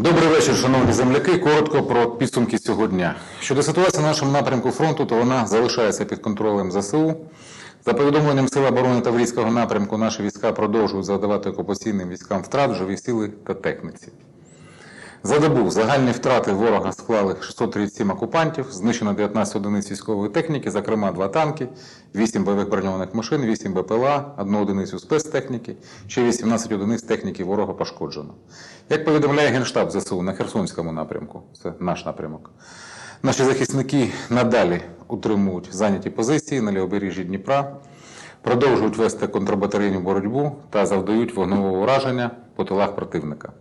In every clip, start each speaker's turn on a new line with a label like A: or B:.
A: Добрий вечір, шановні земляки. Коротко про підсумки цього дня. Щодо ситуації на нашому напрямку фронту, то вона залишається під контролем ЗСУ. За повідомленням Сил оборони Таврійського напрямку, наші війська продовжують завдавати окупаційним військам втрат живі сили та техніці. За добу загальні втрати ворога склали 637 окупантів, знищено 19 одиниць військової техніки, зокрема 2 танки, 8 бойових броньованих машин, 8 БПЛА, 1 одиницю спецтехніки, ще 18 одиниць техніки ворога пошкоджено. Як повідомляє Генштаб ЗСУ на Херсонському напрямку, це наш напрямок, наші захисники надалі утримують зайняті позиції на лівобережжі Дніпра, продовжують вести контрбатарейну боротьбу та завдають вогневого ураження по тилах противника.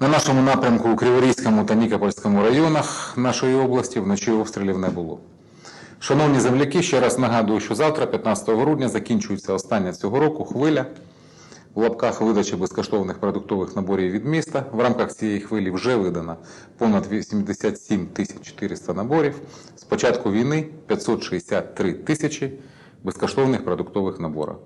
A: На нашому напрямку у Криворізькому та Нікопольському районах нашої області вночі обстрілів не було. Шановні земляки, ще раз нагадую, що завтра, 15 грудня, закінчується остання цього року хвиля у лапках видачі безкоштовних продуктових наборів від міста. В рамках цієї хвилі вже видано понад 87 тисяч 400 наборів. З початку війни 563 тисячі безкоштовних продуктових наборів.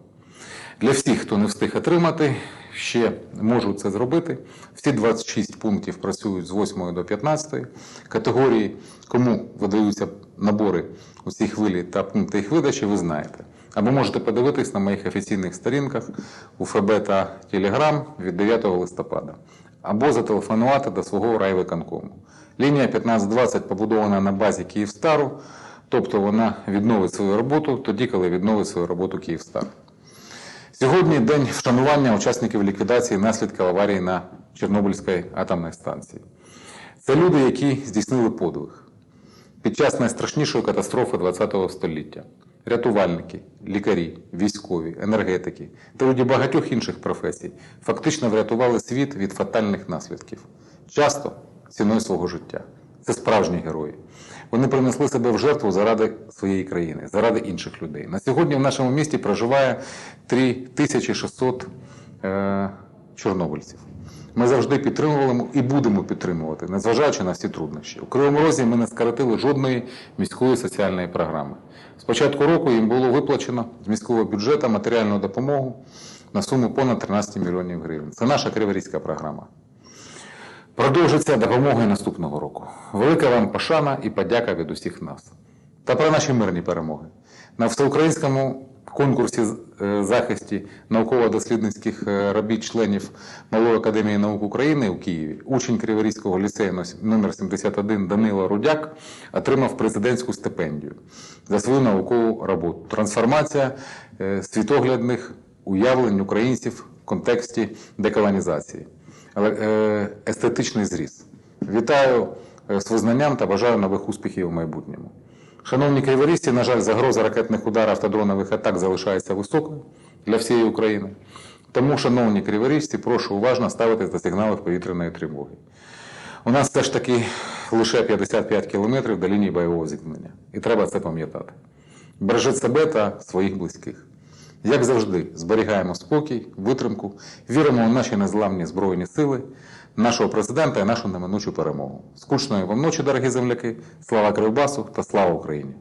A: Для всіх, хто не встиг отримати, ще можуть це зробити. Всі 26 пунктів працюють з 8 до 15. Категорії, кому видаються набори у цій хвилі та пункти їх видачі, ви знаєте. Або можете подивитись на моїх офіційних сторінках у ФБ та Телеграм від 9 листопада. Або зателефонувати до свого райвиконкому. Лінія 1520 побудована на базі Київстару, тобто вона відновить свою роботу тоді, коли відновить свою роботу Київстар. Сьогодні день вшанування учасників ліквідації наслідків аварії на Чорнобильській атомній станції. Це люди, які здійснили подвиг під час найстрашнішої катастрофи ХХ століття. Рятувальники, лікарі, військові, енергетики та люди багатьох інших професій фактично врятували світ від фатальних наслідків, часто ціною свого життя. Це справжні герої. Вони принесли себе в жертву заради своєї країни, заради інших людей. На сьогодні в нашому місті проживає 3600 е, чорнобильців. Ми завжди підтримували і будемо підтримувати, незважаючи на всі труднощі. У Кривому Розі ми не скоротили жодної міської соціальної програми. З початку року їм було виплачено з міського бюджету матеріальну допомогу на суму понад 13 мільйонів гривень. Це наша криворізька програма. Продовжиться допомога наступного року. Велика вам пошана і подяка від усіх нас. Та про наші мирні перемоги. На всеукраїнському конкурсі е, захисті науково-дослідницьких е, робіт членів Малої академії наук України у Києві учень Криворізького ліцею номер 71 Данило Рудяк отримав президентську стипендію за свою наукову роботу. Трансформація е, світоглядних уявлень українців в контексті деколонізації естетичний зріз. Вітаю е, з визнанням та бажаю нових успіхів у майбутньому. Шановні криворізці, на жаль, загроза ракетних ударів та дронових атак залишається високою для всієї України. Тому, шановні криворізці, прошу уважно ставитись до сигналів повітряної тривоги. У нас все ж таки лише 55 кілометрів до лінії бойового зіткнення. І треба це пам'ятати. Бережіть себе та своїх близьких. Як завжди, зберігаємо спокій, витримку, віримо в наші незламні збройні сили, нашого президента і нашу неминучу перемогу. Скучної вам ночі, дорогі земляки! Слава Кривбасу та слава Україні!